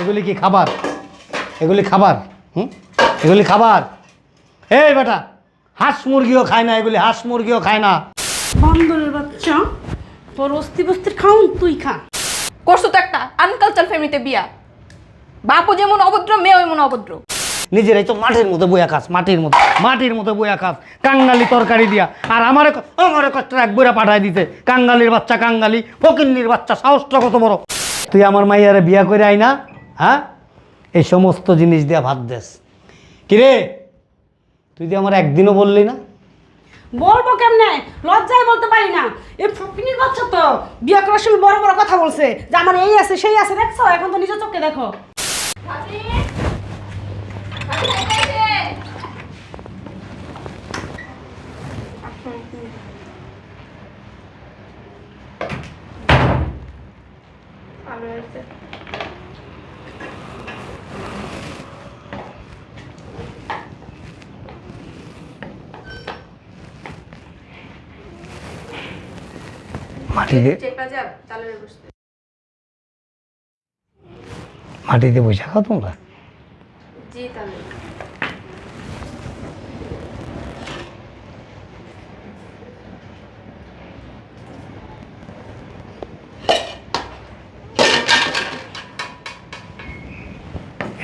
এগুলি কি খাবার? এগুলি খাবার হুম? এগুলি খাবার। এই বেটা হাঁস মুরগিও খায় না এগুলি হাঁস মুরগিও খায় না। বান্দরের বাচ্চা তোর অস্থি বস্তির খাউন তুই খা। করছ তো একটা আনকালচার ফ্যামিলিতে বিয়া। বাপও যেমন অভদ্র মেয়েও এমন অভদ্র। নিজেরাই তো মাটির মতো বইয়া খাস মাটির মতো মাটির মতো বইয়া খাস। কাঙ্গালি তরকারি দিয়া। আর আমার আমারে কষ্ট এক বইরা পাঠায় দিতে কাঙ্গালির বাচ্চা কাঙ্গালি ফকিন্নির বাচ্চা সাহসটা কত বড়। তুই আমার মাইয়ারে বিয়া করে আই না হ্যাঁ? এই সমস্ত জিনিস দিয়া ভাত দেস। কিরে? তুই যে আমার একদিনও বললি না। বলব কেমনে? লজ্জায় বলতে পারি না। এই ফকিনির বাচ্চা তো। বিয়ে করার সময় বড় বড় কথা বলছে। যে আমার এই আছে সেই আছে দেখছ? এখন তো নিজের চোখে দেখো। মাটিতে মাটিতে বসে খাও তোমরা?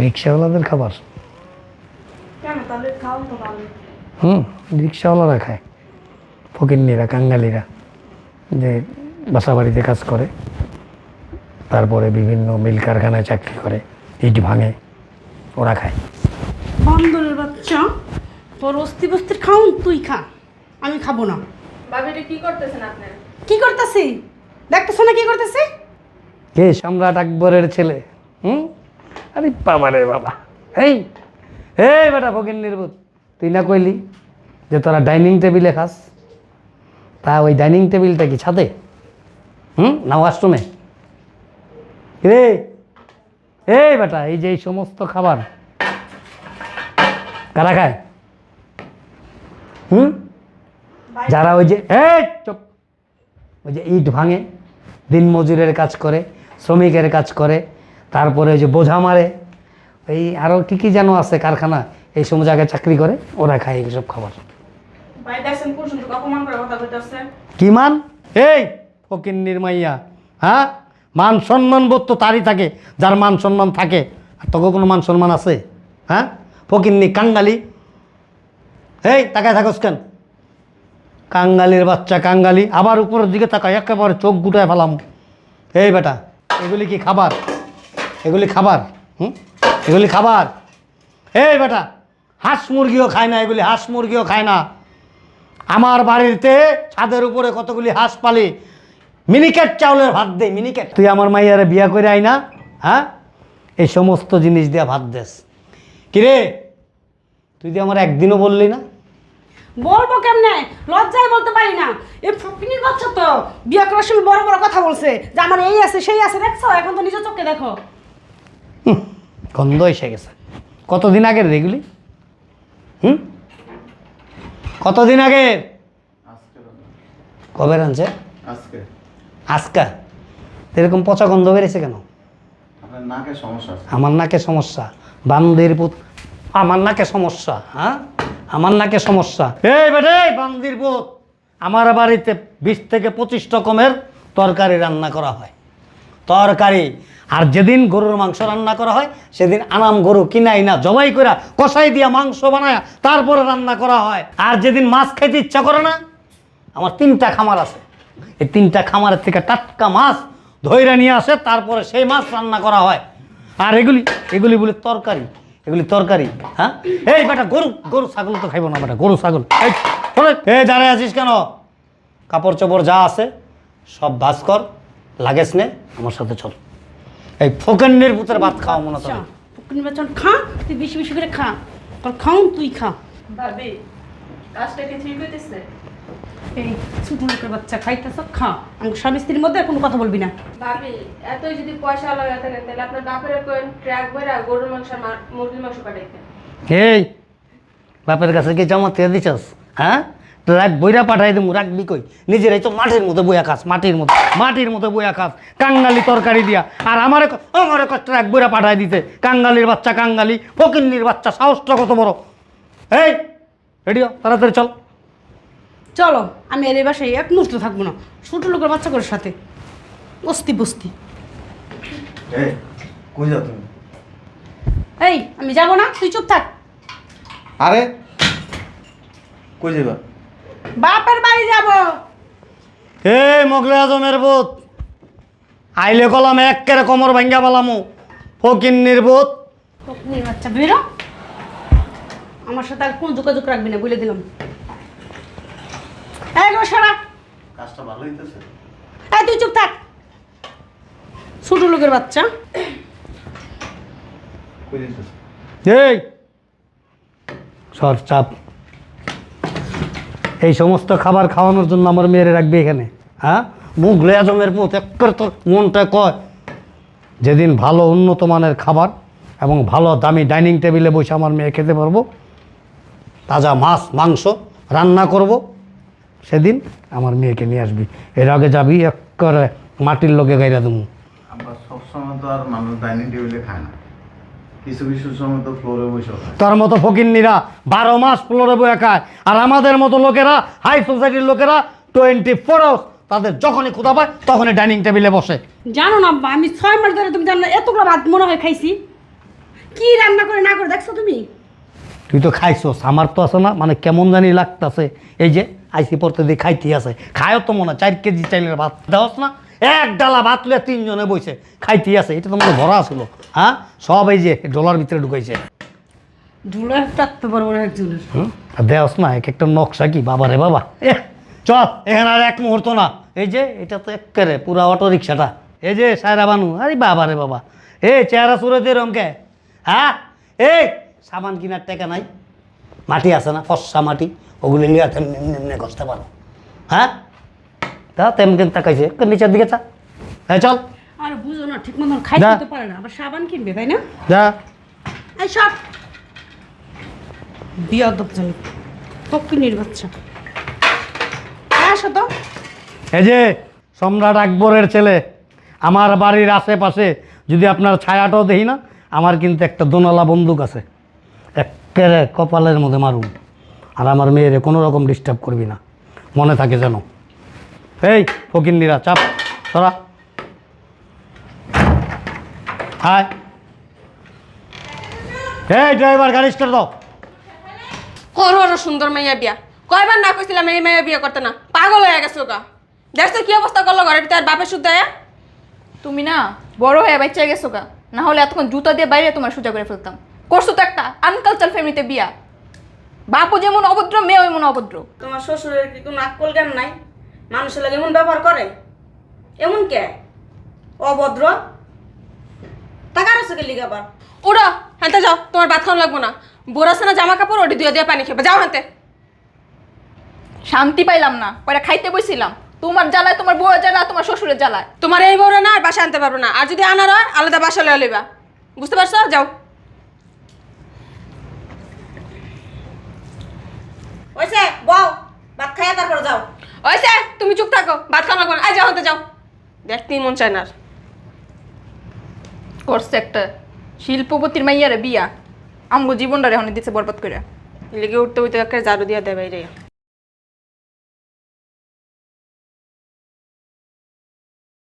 রিক্সাওয়ালাদের খাবার? হুম রিক্সাওয়ালারা খায়। ফকিন্নিরা কাঙ্গালিরা যে বাসা বাড়িতে কাজ করে তারপরে বিভিন্ন মিল কারখানায় চাকরি করে ইট ভাঙে ওরা খায়। বান্দরের বাচ্চা তোর অস্থি বস্তির খাউন তুই খা আমি খাব না। ভাবি এটা কি করতেছেন আপনি? কি করতেছি? দেখতেছো না কি করতেছি? কে সম্রাট আকবরের ছেলে? হুম? আরে বাবা রে বাবা। এই এই বেটা ফকির নির্বুত তুই না কইলি যে তোরা ডাইনিং টেবিলে খাস? তা ওই ডাইনিং টেবিলটা কি ছাদে? হুম? না ওয়াশরুমে রে এই বেটা এই যে এই সমস্ত খাবার। কারা খায়? হুম? যারা ওই যে এই চুপ। ওই যে ইট ভাঙে দিন মজুরের কাজ করে শ্রমিকের কাজ করে তারপরে ওই যে বোঝা মারে। এই আরও কী কী যেন আছে কারখানা এই সময় জায়গায় চাকরি করে ওরা খায় এইসব খাবার। কি মান? এই! ফকির নির্মাইয়া হ্যাঁ? মান সম্মান বোধ তো তারই থাকে, যার মান সম্মান থাকে। আর তোকে কোনো মান সম্মান আছে? হ্যাঁ? ফকিন্নি কাঙ্গালি। এই, তাকায় থাকোস কেন? কাঙ্গালির বাচ্চা কাঙ্গালি, আবার উপরের দিকে তাকায়, একেবারে চোখ গুটায় ফেলাম। এই বেটা, এগুলি কি খাবার? এগুলি খাবার, হুম? এগুলি খাবার। এই বেটা, হাঁস মুরগিও খায় না, এগুলি হাঁস মুরগিও খায় না। আমার বাড়িতে ছাদের উপরে কতগুলি হাঁস পালি? মিনিকেট চাউলের ভাত দে মিনিকেট। তুই আমার মাইয়ারে বিয়া করে আই না হ্যাঁ? এই সমস্ত জিনিস দিয়ে ভাত দেস। কিরে? তুই যে আমার একদিনও বললি না। বলব কেমনে? লজ্জায় বলতে পারি না। এই ফকিনির বাচ্চা তো বিয়া করার সময় বড় বড় কথা বলছে। যে আমার এই আছে সেই আছে দেখছ? এখন তো নিজের চোখে দেখো। হুম, গন্ধ এসে গেছে। কতদিন আগের রে এগুলি? হুম? কতদিন আগের? আজকে কবে আনছে আজকে। আজকা? এরকম পচা গন্ধ বেড়েছে কেন? নাকে সমস্যা আমার নাকে সমস্যা। বান্দির পুত আমার নাকে সমস্যা হ্যাঁ? আমার নাকে সমস্যা। এই বেটে বান্দির পুত! আমার বাড়িতে বিশ থেকে পঁচিশ রকমের তরকারি রান্না করা হয়। তরকারি। আর যেদিন গরুর মাংস রান্না করা হয় সেদিন আনাম গরু কিনাই না জবাই করে কষাই দিয়া মাংস বানায় তারপরে রান্না করা হয়। আর যেদিন মাছ খাইতে ইচ্ছা করে না আমার তিনটা খামার আছে। এই তিনটা খামারের থেকে টাটকা মাছ ধৈরা নিয়ে আসে তারপরে সেই মাছ রান্না করা হয়। আর এগুলি এগুলি বলে তরকারি এগুলি তরকারি হ্যাঁ? এই বেটা গরু গরু ছাগল তো খাইব না বেটা গরু ছাগল। এই দাঁড়ায় আছিস কেন? কাপড় চোপড় যা আছে সব ভাস কর লাগেস নে আমার সাথে চল। এই ফোকেন্নের পুতের ভাত খাওয়া মনে আচ্ছা করে ফকিনির বাচ্চা খা তুই বেশি বেশি করে খা। তোর খাউন তুই খা। ভাবি কাজটা কি ঠিক হইতেছে? এই ছোট লোকের বাচ্চা খাইতেছ? খা। আমি স্বামী স্ত্রীর মধ্যে কোনো কথা বলবি না। ভাবি এতই যদি পয়সা লাগা থাকে তাহলে আপনার বাপের কোন ট্রাক ভরা গরুর মাংস মুরগির মাংস পাঠাইতেন। এই বাপের কাছে কি জমা দিয়ে দিছস? হ্যাঁ? ট্রাক বইরা পাঠাই দেবো রাখবি কই? নিজেরাই তো মাটির মতো বইয়া খাস মাটির মতো মাটির মতো বইয়া খাস। কাঙ্গালি তরকারি দিয়া। আর আমারে আমারে ক- ট্রাক বইরা পাঠাই দিতে কাঙ্গালির বাচ্চা কাঙ্গালি ফকিন্নির বাচ্চা সাহসটা কত বড়। এই রেডিও তাড়াতাড়ি চল। চলো আমি এর এই বাসায় এক মুহূর্ত থাকব না। ছোট লোকের বাচ্চা করে সাথে। বস্তি বস্তি। এই কই যাও তুমি? এই আমি যাব না তুই চুপ থাক। আরে কই যাবা বাপের বাড়ি যাব। এই মোগলে আজমের বোধ আইলে কলাম একেরে কমর ভাঙ্গা পালামু। ফকিন্নির বোধ ফকিনির বাচ্চা বেরো। আমার সাথে আর কোনো যোগাযোগ রাখবি না বলে দিলাম। এই গো সারা। কাজটা ভালো হইতেছে? এই তুই চুপ থাক। ছোট লোকের বাচ্চা। কই এই সর চাপ। এই সমস্ত খাবার খাওয়ানোর জন্য আমার মেয়েরে রাখবে এখানে হ্যাঁ? মুঘলে আজমের পুত একবার তোর মনটা কয়। যেদিন ভালো উন্নত মানের খাবার এবং ভালো দামি ডাইনিং টেবিলে বসে আমার মেয়ে খেতে পারব তাজা মাছ মাংস রান্না করব সেদিন আমার মেয়েকে নিয়ে আসবি। এর আগে যাবি এক করে মাটির লোকে গাইরা দেবো আমরা সবসময় তো আর মানুষ ডাইনিং টেবিলে খায় না। কিছু কিছু সময় তো ফ্লোরে বসে খায়। তার মতো ফকিন্নিরা বারো মাস ফ্লোরে বয়ে খায়। আর আমাদের মতো লোকেরা হাই সোসাইটির লোকেরা টোয়েন্টি ফোর আওয়ার্স তাদের যখনই ক্ষুধা পায় তখনই ডাইনিং টেবিলে বসে। জানো না আব্বা, আমি ছয় মাস ধরে তুমি জানো না, এতগুলো ভাত মনে হয় খাইছি। কি রান্না করে না করে দেখছ তুমি? তুই তো খাইছস আমার তো আছে না মানে কেমন জানি লাগতাছে। এই যে আইসি পড়তে দিয়ে খাইতে আছে। খায়ও তো মনে চার কেজি চাইলের ভাত। দেওয়াস না? এক ডালা ভাত লুয়ে তিনজনে বইছে খাইতে আছে। এটা তো মনে ভরা ছিল। হ্যাঁ? সব এই যে ডলার ভিতরে ঢুকাইছে। পারব না একজনের। দেওয়াস না এক একটা নকশা কি? বাবা রে বাবা। এ চল এখানে আর এক মুহূর্ত না। এই যে এটা তো একেবারে পুরা অটো রিক্সাটা এই যে সায়রা বানু আরে বাবা রে বাবা। এ চেহারা সুরে দিয়ে রমকে। হ্যাঁ? এই সাবান কিনার টাকা নাই। মাটি আছে না? ফসা মাটি। ওগুলো নিয়ে এমনি ঘষতে পারো হ্যাঁ? তা তেমনি তাকাইছে। একটু নিচের দিকে চা। হ্যাঁ চল। আর বুঝো না ঠিক মতন খাইতে যা। তো পারে না। আবার সাবান কিনবে তাই না? যা। এই সব বিয়া দপ্তর ফকিনির বাচ্চা। হ্যাঁ, আসো তো। এই যে সম্রাট আকবরের ছেলে। আমার বাড়ির আশেপাশে যদি আপনার ছায়াটাও দেখি না আমার কিন্তু একটা দোনালা বন্দুক আছে। একেবারে কপালের মধ্যে মারুন আর আমার মেয়েরে কোনো রকম ডিস্টার্ব করবি না। মনে থাকে যেন। এই ফকিন্নিরা চাপ তোরা হাই এই ড্রাইভার গাড়ি স্টার্ট দাও। হর হর সুন্দর মাইয়া বিয়া। কয়বার না কইছিলাম এই মাইয়া বিয়া করতে না। পাগল হয়ে গেছে ওকা দেখছ কি অবস্থা করল ঘরের ভিতরে আর বাপের শুদ্ধ তুমি না বড় হয়ে বাচ্চা গেছো গা না হলে এতক্ষণ জুতা দিয়ে বাইরে তোমার সোজা করে ফেলতাম। করছ তো একটা আনকালচার ফ্যামিলিতে বিয়া। বাপু যেমন অভদ্র মেয়ে এমন অভদ্র। তোমার শ্বশুরের কি কোনো আক্কল জ্ঞান নাই? মানুষের লাগে এমন ব্যবহার করে? এমন কে? অভদ্র? টাকার আছে কে লিগে আবার? ওরা হানতে যাও তোমার ভাত খাওয়া লাগবো না। বোরাসানা জামা কাপড় ওটি দুয়ে দিয়ে পানি খেবে যাও হাতে শান্তি পাইলাম না পরে খাইতে বসছিলাম তোমার জ্বালায় তোমার বউয়ের জ্বালায় তোমার শ্বশুরের জ্বালায়। তোমার এই বউরা না আর বাসা আনতে পারব না। আর যদি আনার হয় আলাদা বাসা লয়ে লইবা। বুঝতে পারছ? যাও। ওইসে বউ, ভাত খাইয়া তারপর যাও। ওইসে তুমি চুপ থাকো, ভাত খাওয়া লাগবো না। আজ যাও হাতে যাও। দেখতেই মন চায় না। করছে একটা শিল্পপতির মাইয়ারে বিয়া। আমগো জীবনটা রেহনে দিচ্ছে বরবাদ করে লেগে উঠতে উঠতে একটা ঝাড়ু দিয়া দেয় বাইরে।